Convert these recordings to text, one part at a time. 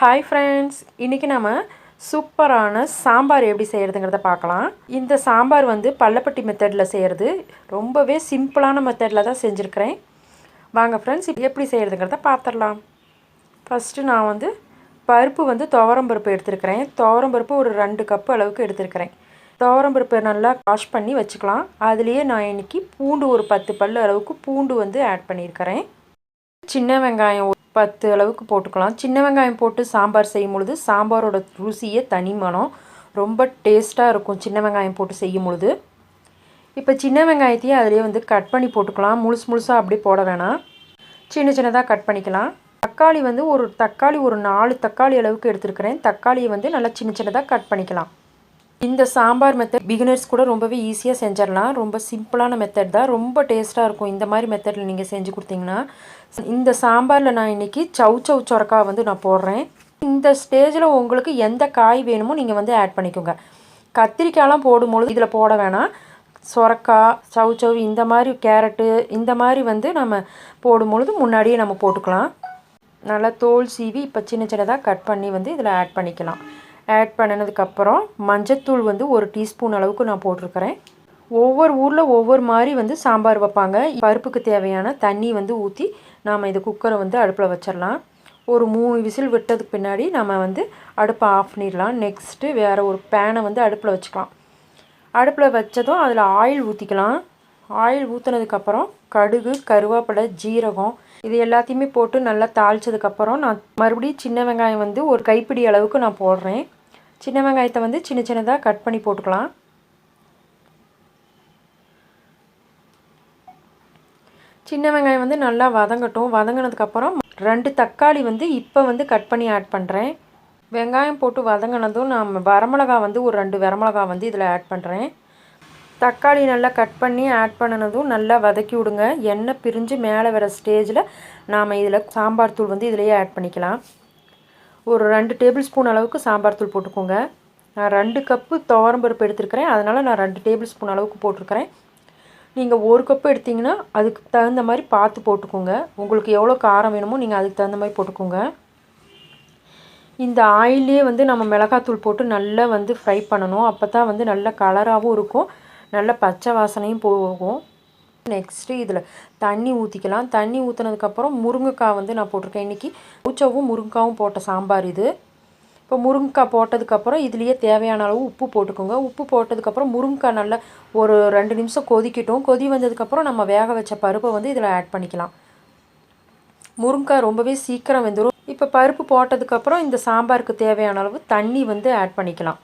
Hi friends இன்றைக்கி நம்ம சூப்பரான சாம்பார் எப்படி செய்கிறதுங்கிறத பார்க்கலாம். இந்த சாம்பார் வந்து பள்ளப்பட்டி மெத்தடில் செய்கிறது ரொம்பவே சிம்பிளான மெத்தடில் தான் செஞ்சுருக்கிறேன். வாங்க ஃப்ரெண்ட்ஸ் எப்படி செய்கிறதுங்கிறத பார்த்துடலாம் ஃபஸ்ட்டு நான் வந்து பருப்பு வந்து துவரம் பருப்பு எடுத்துருக்கிறேன். துவரம் பருப்பு ஒரு ரெண்டு கப்பு அளவுக்கு எடுத்துருக்கிறேன். துவரம்பருப்பை நல்லா வாஷ் பண்ணி வச்சுக்கலாம். அதுலேயே நான் இன்றைக்கி பூண்டு ஒரு பத்து பல் அளவுக்கு பூண்டு வந்து ஆட் பண்ணியிருக்கிறேன். சின்ன வெங்காயம் பத்து அளவுக்கு போட்டுக்கலாம். சின்ன வெங்காயம் போட்டு சாம்பார் செய்யும் பொழுது சாம்பாரோட ருசியே தனி மனம் ரொம்ப டேஸ்ட்டாக இருக்கும் சின்ன வெங்காயம் போட்டு செய்யும் பொழுது. இப்போ சின்ன வெங்காயத்தையும் அதிலே வந்து கட் பண்ணி போட்டுக்கலாம். முழுசு முழுசாக அப்படியே போட வேணாம். சின்ன சின்னதாக கட் பண்ணிக்கலாம். தக்காளி வந்து ஒரு தக்காளி ஒரு நாலு தக்காளி அளவுக்கு எடுத்துருக்கிறேன். தக்காளியை வந்து நல்லா சின்ன சின்னதாக கட் பண்ணிக்கலாம். இந்த சாம்பார் மெத்தட் பிகினர்ஸ் கூட ரொம்பவே ஈஸியாக செஞ்சிடலாம் ரொம்ப சிம்பிளான மெத்தட் தான். ரொம்ப டேஸ்ட்டாக இருக்கும். இந்த மாதிரி மெத்தடில் நீங்கள் செஞ்சு கொடுத்தீங்கன்னா. இந்த சாம்பாரில் நான் இன்றைக்கி சவு சவு சொரக்காய் வந்து நான் போடுறேன். இந்த ஸ்டேஜில் உங்களுக்கு எந்த காய் வேணுமோ நீங்கள் வந்து ஆட் பண்ணிக்கோங்க. கத்திரிக்காயெலாம் போடும்பொழுது இதில் போட வேணாம். சொரக்காய் சவு சவு இந்த மாதிரி கேரட்டு இந்த மாதிரி வந்து நம்ம போடும்பொழுது முன்னாடியே நம்ம போட்டுக்கலாம். நல்லா தோல் சீவி இப்போ சின்ன சின்னதாக கட் பண்ணி வந்து இதில் ஆட் பண்ணிக்கலாம். ஆட் பண்ணினதுக்கப்புறம் மஞ்சத்தூள் வந்து ஒரு டீஸ்பூன் அளவுக்கு நான் போட்டிருக்கிறேன். ஒவ்வொரு ஊரில் ஒவ்வொரு மாதிரி வந்து சாம்பார் வைப்பாங்க. பருப்புக்கு தேவையான தண்ணி வந்து ஊற்றி நாம் இது குக்கரை வந்து அடுப்பில் வச்சிடலாம் ஒரு மூணு விசில் விட்டதுக்கு பின்னாடி நம்ம வந்து அடுப்பை ஆஃப் பண்ணிடலாம் நெக்ஸ்ட்டு வேறு ஒரு பேனை வந்து அடுப்பில் வச்சுக்கலாம். அடுப்பில் வச்சதும் அதில் ஆயில் ஊற்றிக்கலாம் ஆயில் ஊற்றுனதுக்கப்புறம் கடுகு கருவேப்பிலை ஜீரகம் இது எல்லாத்தையுமே போட்டு நல்லா தாளித்ததுக்கப்புறம் நான் மறுபடியும் சின்ன வெங்காயம் வந்து ஒரு கைப்பிடி அளவுக்கு நான் போடுறேன். சின்ன வெங்காயத்தை வந்து சின்ன சின்னதாக கட் பண்ணி போட்டுக்கலாம். சின்ன வெங்காயம் வந்து நல்லா வதங்கட்டும். வதங்கினதுக்கப்புறம் ரெண்டு தக்காளி வந்து இப்போ வந்து கட் பண்ணி ஆட் பண்ணுறேன் வெங்காயம் போட்டு வதங்கினதும் நான் வரமிளகா வந்து ஒரு ரெண்டு வரமிளகா வந்து இதில் ஆட் பண்ணுறேன் தக்காளி நல்லா கட் பண்ணி ஆட் பண்ணினதும் நல்லா வதக்கி விடுங்க. எண்ணெய் பிரிஞ்சு மேலே வர ஸ்டேஜில் நாம் இதில் சாம்பார் தூள் வந்து இதிலையே ஆட் பண்ணிக்கலாம். ஒரு ரெண்டு டேபிள் ஸ்பூன் அளவுக்கு சாம்பார் தூள் போட்டுக்கோங்க. நான் ரெண்டு கப்பு துவரம்பருப்பு எடுத்துருக்கிறேன். அதனால் நான் ரெண்டு டேபிள் ஸ்பூன் அளவுக்கு போட்டிருக்கிறேன். நீங்கள் ஒரு கப்பு எடுத்திங்கன்னா அதுக்கு தகுந்த மாதிரி பார்த்து போட்டுக்கோங்க. உங்களுக்கு எவ்வளோ காரம் வேணுமோ நீங்கள் அதுக்கு தகுந்த மாதிரி போட்டுக்கோங்க. இந்த ஆயிலே வந்து நம்ம மிளகாத்தூள் போட்டு நல்லா வந்து ஃப்ரை பண்ணணும். அப்போ தான் வந்து நல்ல கலராகவும் இருக்கும். நல்ல பச்சை வாசனையும் போகும். நெக்ஸ்ட்டு இதில் தண்ணி ஊற்றிக்கலாம் தண்ணி ஊற்றினதுக்கப்புறம் முருங்கைக்காய் வந்து நான் போட்டிருக்கேன். இன்றைக்கி பூச்சவும் முருங்கைக்காவும் போட்ட சாம்பார் இது. இப்போ முருங்கைக்காய் போட்டதுக்கப்புறம் இதுலேயே தேவையான அளவு உப்பு போட்டுக்கோங்க. உப்பு போட்டதுக்கப்புறம் முருங்கைக்காய் நல்லா ஒரு ரெண்டு நிமிஷம் கொதிக்கட்டும். கொதி வந்ததுக்கப்புறம் நம்ம வேக வச்ச பருப்பை வந்து இதில் ஆட் பண்ணிக்கலாம். முருங்கைக்காய் ரொம்பவே சீக்கிரம் வெந்துடும் இப்போ பருப்பு போட்டதுக்கப்புறம் இந்த சாம்பாருக்கு தேவையான அளவு தண்ணி வந்து ஆட் பண்ணிக்கலாம்.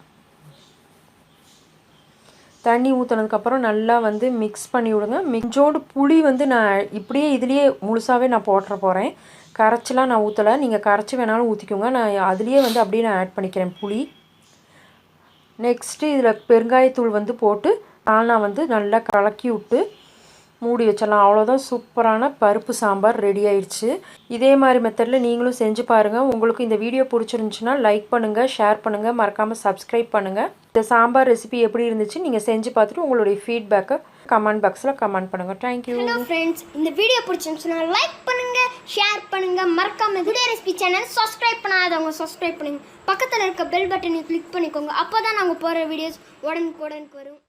தண்ணி ஊற்றுனதுக்கப்புறம் நல்லா வந்து மிக்ஸ் பண்ணி விடுங்க. மிஞ்சோடு புளி வந்து நான் இப்படியே இதுலேயே முழுசாகவே நான் போட்டுற போகிறேன் கரைச்சிலாம் நான் ஊற்றலை நீங்கள் கரைச்சி வேணாலும் ஊற்றிக்கோங்க நான் அதுலேயே வந்து அப்படியே நான் ஆட் பண்ணிக்கிறேன் புளி. நெக்ஸ்ட்டு இதில் பெருங்காயத்தூள் வந்து போட்டு நான் வந்து நல்லா கலக்கி விட்டு மூடி வச்சிடலாம். அவ்வளோதான் சூப்பரான பருப்பு சாம்பார் ரெடி ஆயிடுச்சு. இதே மாதிரி மெத்தடில் நீங்களும் செஞ்சு பாருங்கள் உங்களுக்கு இந்த வீடியோ பிடிச்சிருந்துச்சுன்னா லைக் பண்ணுங்கள் ஷேர் பண்ணுங்கள் மறக்காமல் சப்ஸ்கிரைப் பண்ணுங்கள் இந்த சாம்பார் ரெசிபி எப்படி இருந்துச்சு நீங்கள் செஞ்சு பார்த்துட்டு உங்களுடைய ஃபீட்பேக்கை கமெண்ட் பாக்ஸில் கமெண்ட் பண்ணுங்கள் தேங்க்யூ ஹலோ ஃப்ரெண்ட்ஸ் இந்த வீடியோ பிடிச்சிருந்துச்சுன்னா லைக் பண்ணுங்கள் ஷேர் பண்ணுங்கள் மறக்காமல் வீடியோ ரெசிபி சேனல் சப்ஸ்கிரைப் பண்ணாதவங்க சப்ஸ்கிரைப் பண்ணுங்க. பக்கத்தில் இருக்க பெல் பட்டனை கிளிக் பண்ணிக்கோங்க. அப்போ தான் நாங்கள் போகிற வீடியோஸ் உடனுக்குடனுக்கு வரும்.